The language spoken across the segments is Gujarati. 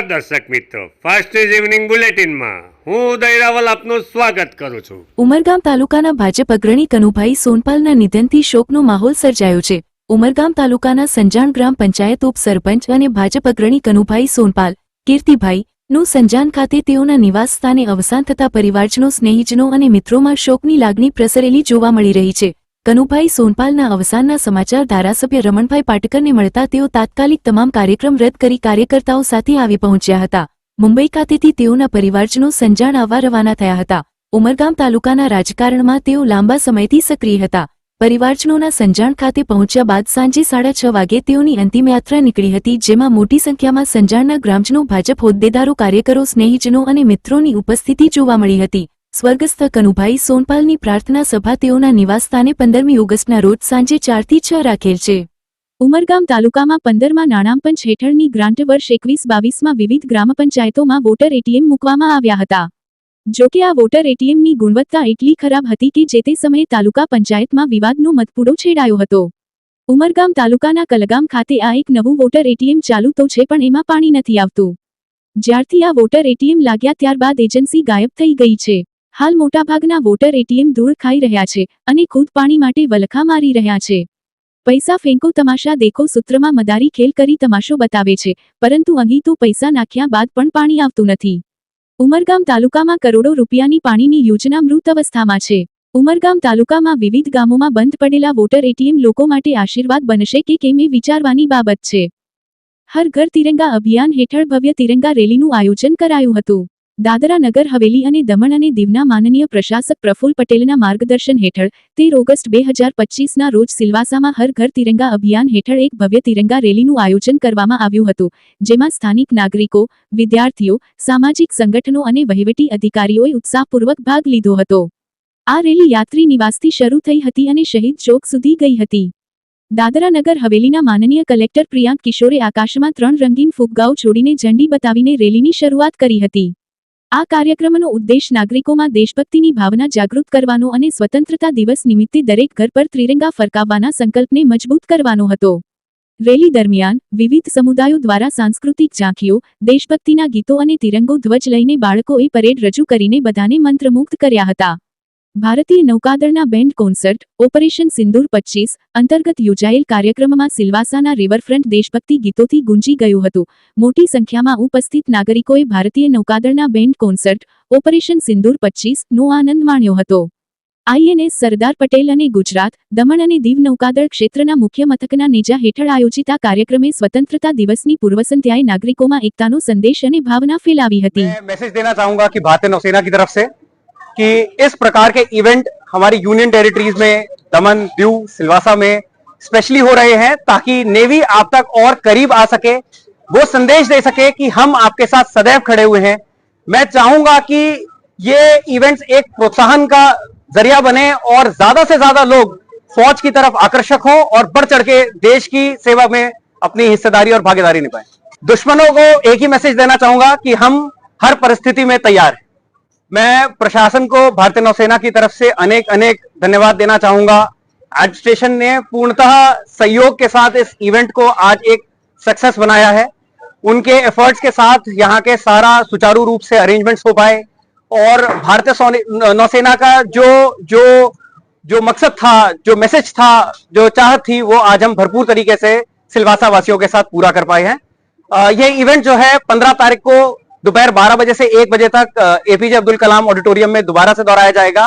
નમસ્કાર દર્શક મિત્રો. ફાસ્ટ ન્યૂઝ ઇવનિંગ બુલેટિનમાં હું ઉદય રાવલ આપનું સ્વાગત કરું છું. ઉમરગામ તાલુકાના ભાજપ અગ્રણી કનુભાઈ સોનપાલના નિધનથી શોકનો માહોલ સર્જાયો છે. ઉમરગામ તાલુકાના સંજાણ ગ્રામ પંચાયત ઉપસરપંચ અને ભાજપ અગ્રણી કનુભાઈ સોનપાલ કીર્તિભાઈ નું સંજાન ખાતે તેઓના નિવાસ સ્થાને અવસાન થતા પરિવારજનો, સ્નેહીજનો અને મિત્રોમાં શોકની લાગણી પ્રસરેલી જોવા મળી રહી છે. કનુભાઈ સોનપાલના અવસાનના સમાચાર ધારાસભ્ય રમણભાઈ પાટકરને મળતા તેઓ તાત્કાલિક તમામ કાર્યક્રમ રદ કરી કાર્યકર્તાઓ સાથે આવી પહોંચ્યા હતા. મુંબઈ ખાતેથી તેઓના પરિવારજનો સંજાણ આવવા રવાના થયા હતા. ઉમરગામ તાલુકાના રાજકારણમાં તેઓ લાંબા સમયથી સક્રિય હતા. પરિવારજનોના સંજાણ ખાતે પહોંચ્યા બાદ સાંજે સાડા છ વાગે તેઓની અંતિમ યાત્રા નીકળી હતી, જેમાં મોટી સંખ્યામાં સંજાણના ગ્રામજનો, ભાજપ હોદ્દેદારો, કાર્યકરો, સ્નેહીજનો અને મિત્રોની ઉપસ્થિતિ જોવા મળી હતી. સ્વર્ગસ્થ કનુભાઈ સોનપાલની પ્રાર્થના સભા તેઓના નિવાસસ્થાને પંદરમી ઓગસ્ટના રોજ સાંજે ચારથી છ રાખેલ છે. ઉમરગામ તાલુકામાં પંદરમાં નાણાંપંચ હેઠળની ગ્રાન્ટ વર્ષ એકવીસ બાવીસમાં વિવિધ ગ્રામ પંચાયતોમાં વોટર એટીએમ મૂકવામાં આવ્યા હતા. જોકે આ વોટર એટીએમની ગુણવત્તા એટલી ખરાબ હતી કે જે તે સમયે તાલુકા પંચાયતમાં વિવાદનો મતપૂડો છેડાયો હતો. ઉમરગામ તાલુકાના કલગામ ખાતે આ એક નવું વોટર એટીએમ ચાલુ તો છે પણ એમાં પાણી નથી આવતું. જ્યારથી આ વોટર એટીએમ લાગ્યા ત્યારબાદ એજન્સી ગાયબ થઈ ગઈ છે. હાલ મોટાભાગના વોટર એટીએમ ધૂળ ખાઈ રહ્યા છે અને ખુદ પાણી માટે વલખા મારી રહ્યા છે. પૈસા ફેંકો તમાશા દેખો સૂત્રમાં મદારી ખેલ કરી તમાશો બતાવે છે, પરંતુ અહીં તો પૈસા નાખ્યા બાદ પણ પાણી આવતું નથી. ઉમરગામ તાલુકામાં કરોડો રૂપિયાની પાણીની યોજના મૃત અવસ્થામાં છે. ઉમરગામ તાલુકામાં વિવિધ ગામોમાં બંધ પડેલા વોટર એટીએમ લોકો માટે આશીર્વાદ બનશે કે કેમ એ વિચારવાની બાબત છે. હર ઘર તિરંગા અભિયાન હેઠળ ભવ્ય તિરંગા રેલીનું આયોજન કરાયું હતું. દાદરા નગર હવેલી અને દમણ અને દીવના માનનીય પ્રશાસક પ્રફુલ્લ પટેલના માર્ગદર્શન હેઠળ તેર ઓગસ્ટ બે હજાર પચીસના રોજ સિલવાસામાં હર ઘર તિરંગા અભિયાન હેઠળ એક ભવ્ય તિરંગા રેલીનું આયોજન કરવામાં આવ્યું હતું, જેમાં સ્થાનિક નાગરિકો, વિદ્યાર્થીઓ, સામાજિક સંગઠનો અને વહીવટી અધિકારીઓએ ઉત્સાહપૂર્વક ભાગ લીધો હતો. આ રેલી યાત્રી નિવાસથી શરૂ થઈ હતી અને શહીદ ચોક સુધી ગઈ હતી. દાદરા નગર હવેલીના માનનીય કલેક્ટર પ્રિયાંક કિશોરે આકાશમાં ત્રણ રંગીન ફુગ્ગાઓ છોડીને ઝંડી બતાવીને રેલીની શરૂઆત કરી હતી. આ કાર્યક્રમનો ઉદ્દેશ નાગરિકોમાં દેશભક્તિની ભાવના જાગૃત કરવાનો અને સ્વતંત્રતા દિવસ નિમિત્તે દરેક ઘર પર ત્રિરંગા ફરકાવવાના સંકલ્પને મજબૂત કરવાનો હતો. રેલી દરમિયાન વિવિધ સમુદાયો દ્વારા સાંસ્કૃતિક ઝાંખીઓ, દેશભક્તિના ગીતો અને તિરંગો ધ્વજ લઈને બાળકોએ પરેડ રજૂ કરીને બધાને મંત્રમુગ્ધ કર્યા હતા. ભારતીય નૌકાદળના બેન્ડ કોન્સર્ટ, ઓપરેશન સિંદુર પચીસ અંતર્ગત યોજાયેલ કાર્યક્રમમાં સિલવાસાના રિવરફ્રન્ટ દેશભક્તિ ગીતોથી ગુંજી ગયું હતું. મોટી સંખ્યામાં ઉપસ્થિત નાગરિકોએ ભારતીય નૌકાદળના બેન્ડ કોન્સર્ટ, ઓપરેશન સિંદૂર પચીસનો આનંદ માણ્યો હતો. આઈએનએસ સરદાર પટેલ અને ગુજરાત, દમણ અને દીવ નૌકાદળ ક્ષેત્રના મુખ્ય મથકના નેજા હેઠળ આયોજિત આ કાર્યક્રમે સ્વતંત્રતા દિવસની પૂર્વસંધ્યાએ નાગરિકોમાં એકતાનો સંદેશ અને ભાવના ફેલાવી હતી. મેસેજ દેના ચાહુંગા કે ભારતીય નૌસેના કી તરફ સે. कि इस प्रकार के इवेंट हमारी यूनियन टेरिटरीज में, दमन, दीव, सिलवासा में स्पेशली हो रहे हैं ताकि नेवी आप तक और करीब आ सके, वो संदेश दे सके कि हम आपके साथ सदैव खड़े हुए हैं। मैं चाहूँगा कि ये इवेंट्स एक प्रोत्साहन का ज़रिया बने और ज़्यादा से ज़्यादा लोग फौज की तरफ़ आकर्षक हो और बढ़ चढ़ के देश की सेवा में अपनी हिस्सेदारी और भागीदारी निभाएँ। दुश्मनों को एक ही मैसेज देना चाहूँगा कि हम हर परिस्थिति में तैयार हैं। मैं प्रशासन को, भारतीय नौसेना की तरफ़ से अनेक अनेक धन्यवाद देना चाहूँगा। एडमिनिस्ट्रेशन ने पूर्णतः सहयोग के साथ इस इवेंट को आज एक सक्सेस बनाया है। उनके एफर्ट्स के साथ यहाँ के सारा सुचारू रूप से अरेंजमेंट्स हो पाए और भारतीय नौसेना का जो जो जो मकसद था, जो मैसेज था, जो चाहत थी, वो आज हम भरपूर तरीके से सिलवासा वासियों के साथ पूरा कर पाए हैं। ये इवेंट जो है पंद्रह तारीख को दोपहर बारह बजे से एक बजे तक एपीजे अब्दुल कलाम ऑडिटोरियम में दोबारा से दोहराया जाएगा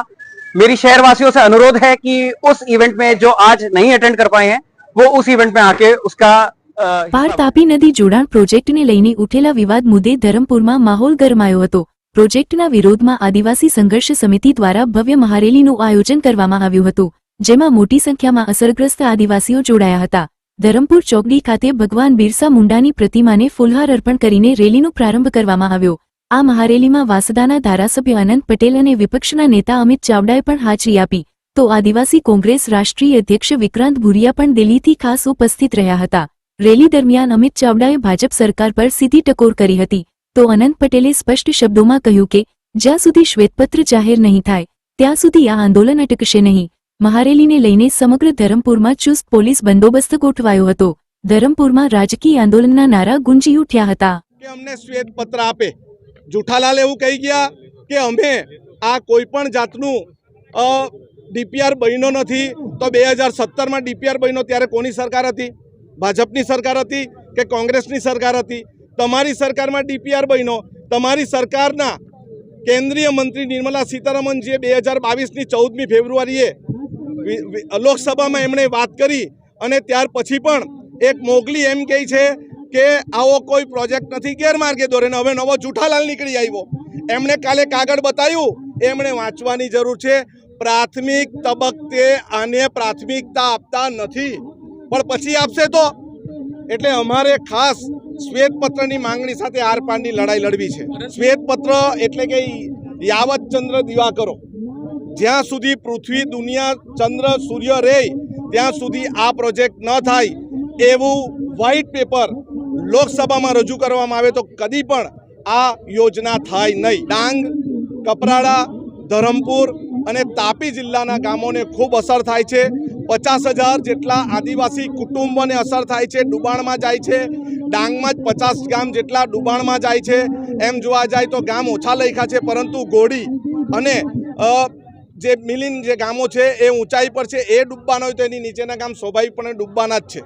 मेरी शहरवासियों से अनुरोध है कि उस इवेंट में जो आज नहीं अटेंड कर पाए हैं वो उस इवेंट में आके उसका अ, પાર તાપી નદી જોડાણ પ્રોજેક્ટને લઈને ઉઠેલા વિવાદ મુદ્દે ધરમપુરમાં માહોલ ગરમાયો હતો પ્રોજેક્ટના વિરોધમાં આદિવાસી સંઘર્ષ સમિતિ દ્વારા ભવ્ય મહારેલીનું આયોજન કરવામાં આવ્યું હતું જેમાં મોટી સંખ્યામાં અસરગ્રસ્ત આદિવાસીઓ જોડાયા હતા ધરમપુર ચોકડી ખાતે ભગવાન બિરસા મુંડાની પ્રતિમાને ફૂલહાર અર્પણ કરીને રેલીનો પ્રારંભ કરવામાં આવ્યો. આ મહારેલીમાં વાસદાના ધારાસભ્ય અનંત પટેલ અને વિપક્ષના નેતા અમિત ચાવડાએ પણ હાજરી આપી. તો આદિવાસી કોંગ્રેસ રાષ્ટ્રીય અધ્યક્ષ વિક્રાંત ભુરિયા પણ દિલ્હીથી ખાસ ઉપસ્થિત રહ્યા હતા. રેલી દરમિયાન અમિત ચાવડાએ ભાજપ સરકાર પર સીધી ટકોર કરી હતી. તો અનંત પટેલે સ્પષ્ટ શબ્દોમાં કહ્યું કે, જ્યાં સુધી શ્વેતપત્ર જાહેર નહીં થાય, ત્યાં સુધી આ આંદોલન અટકશે નહીં. મહારેલીને લઈને સમગ્ર ધરમપુરમાં ચુસ્ત પોલીસ બંદોબસ્ત ગોઠવાયો હતો. ધરમપુરમાં રાજકીય આંદોલનના નારા ગુંજી ઉઠ્યા હતા. કે અમને શ્વેત પત્ર આપે. જુઠાલાલ એવું કહી ગયા કે અમે આ કોઈ પણ જાતનું ડીપીઆર બન્યો નથી તો બે હજાર સત્તરમાં ડીપીઆર બન્યો ત્યારે કોની સરકાર હતી? ભાજપની સરકાર હતી કે કોંગ્રેસની સરકાર હતી? તમારી સરકારમાં ડીપીઆર બન્યો. તમારી સરકારના કેન્દ્રીય મંત્રી નિર્મલા સીતારમણજીએ બે હજાર બાવીસની ચૌદમી ફેબ્રુઆરીએ લોકસભામાં એમણે વાત કરી અને ત્યાર પછી પણ એક મોગલી એમ કહે છે કે આવો કોઈ પ્રોજેક્ટ નથી ગેરમાર્ગે દોરે ને હવે નવો જૂઠાલાલ નીકળી આવ્યો. એમણે કાલે કાગળ બતાવ્યું. એમણે વાંચવાની જરૂર છે. પ્રાથમિક તબક્કે આને પ્રાથમિકતા આપતા નથી. પણ પછી આપશે તો? એટલે અમારે ખાસ શ્વેતપત્રની માંગણી સાથે આરપારની લડાઈ લડવી છે. શ્વેતપત્ર એટલે કે યાવત ચંદ્ર દિવાકરો. જ્યાં સુધી પૃથ્વી દુનિયા ચંદ્ર સૂર્ય રહે ત્યાં સુધી આ પ્રોજેક્ટ ન થાય એવું વ્હાઇટ પેપર લોકસભામાં રજૂ કરવામાં આવે તો કદી પણ આ યોજના થાય નહીં. ડાંગ, કપરાડા, ધરમપુર અને તાપી જિલ્લાના ગામોને ખૂબ અસર થાય છે. પચાસ હજાર જેટલા આદિવાસી કુટુંબોને અસર થાય છે, ડુબાણમાં જાય છે. ડાંગમાં જ પચાસ ગામ જેટલા ડુબાણમાં જાય છે. એમ જોવા જાય તો ગામ ઓછા લખ્યા છે, પરંતુ ગોડી અને જે મિલિન જે ગામો છે એ ઊંચાઈ પર છે, એ ડૂબવાના હોય તો એની નીચેના ગામ સ્વાભાવિકપણે ડૂબવાના જ છે.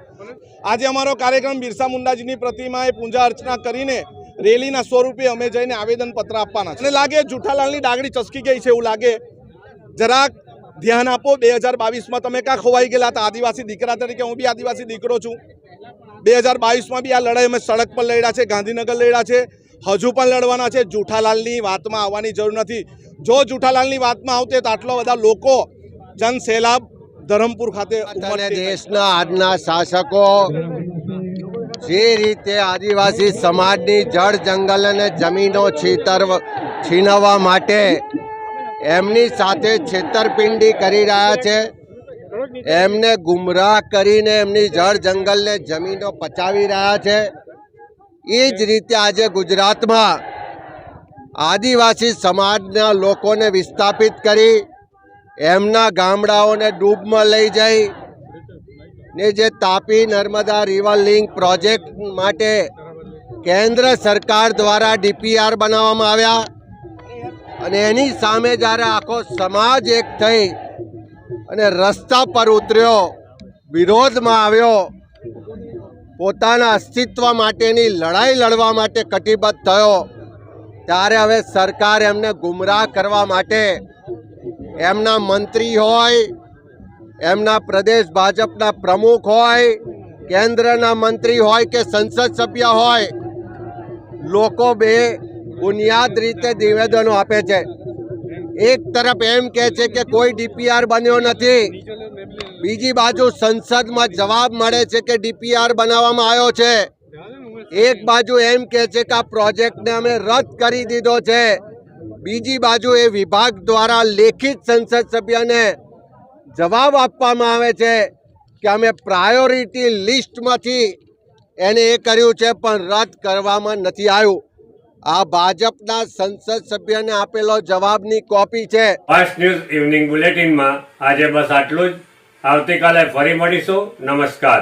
આજે અમારો કાર્યક્રમ બિરસા મુંડાજીની પ્રતિમાએ પૂજા અર્ચના કરીને રેલીના સ્વરૂપે અમે જઈને આવેદનપત્ર આપવાના છે. લાગે જુઠાલાલની ડાગડી ચસકી ગઈ છે એવું લાગે. જરાક ધ્યાન આપો, બે હજાર બાવીસમાં તમે ક્યાં ખોવાઈ ગયેલા? હતા આદિવાસી દીકરા તરીકે હું બી આદિવાસી દીકરો છું. બે હજાર બાવીસમાં બી આ લડાઈ અમે સડક પર લડ્યા છે, ગાંધીનગર લડ્યા છે. હજુ પણ લડવાના છે. જુઠાલાલની વાતમાં આવવાની જરૂર નથી. જો જુઠાલાલની વાતમાં આવતે તો આટલા બધા લોકો જનસેલાબ ધરમપુર ખાતે દેશના આજના શાસકો જે રીતે આદિવાસી સમાજની જળ જંગલ અને જમીનો છીતર છીનવવા માટે એમની સાથે છેતરપિંડી કરી રહ્યા છે એમને ગુમરાહ કરીને એમની જળ જંગલને જમીનો પચાવી રહ્યા છે. એ જ રીતે આજે ગુજરાતમાં આદિવાસી સમાજના લોકોને વિસ્થાપિત કરી એમના ગામડાઓને ડૂબમાં લઈ જઈ ને જે Tapi Narmada river link project માટે કેન્દ્ર સરકાર દ્વારા ડીપીઆર બનાવવામાં આવ્યા. અને એની સામે જ્યારે આખો સમાજ એક થઈ અને રસ્તા પર ઉતર્યો, વિરોધમાં આવ્યો, પોતાના અસ્તિત્વ માટેની લડાઈ લડવા માટે કટિબદ્ધ થયો ત્યારે હવે સરકાર એમને ગુમરાહ કરવા માટે એમના મંત્રી હોય, એમના પ્રદેશ ભાજપના પ્રમુખ હોય, કેન્દ્રના મંત્રી હોય કે સંસદ સભ્ય હોય, લોકો બે બુનિયાદ રીતે નિવેદનો આપે છે. એક તરફ એમ કહે છે કે કોઈ ડીપીઆર બન્યો નથી. બીજી બાજુ સંસદમાં જવાબ મળે છે કે ડીપીઆર બનાવવામાં આવ્યો છે. એક બાજુ એમ કહે છે કે આ પ્રોજેક્ટને અમે રદ કરી દીધો છે. બીજી બાજુ એ વિભાગ દ્વારા લેખિત સંસદ સભ્યને જવાબ આપવામાં આવે છે કે અમે પ્રાયોરિટી લિસ્ટમાંથી એને એ કર્યું છે, પણ રદ કરવામાં નથી આવ્યું. આ ભાજપના સંસદ સભ્યને આપેલો જવાબની કોપી છે. ફર્સ્ટ ન્યૂઝ ઇવનિંગ બુલેટિનમાં આજે બસ આટલું જ. આવતીકાલે ફરી મળીશું. નમસ્કાર.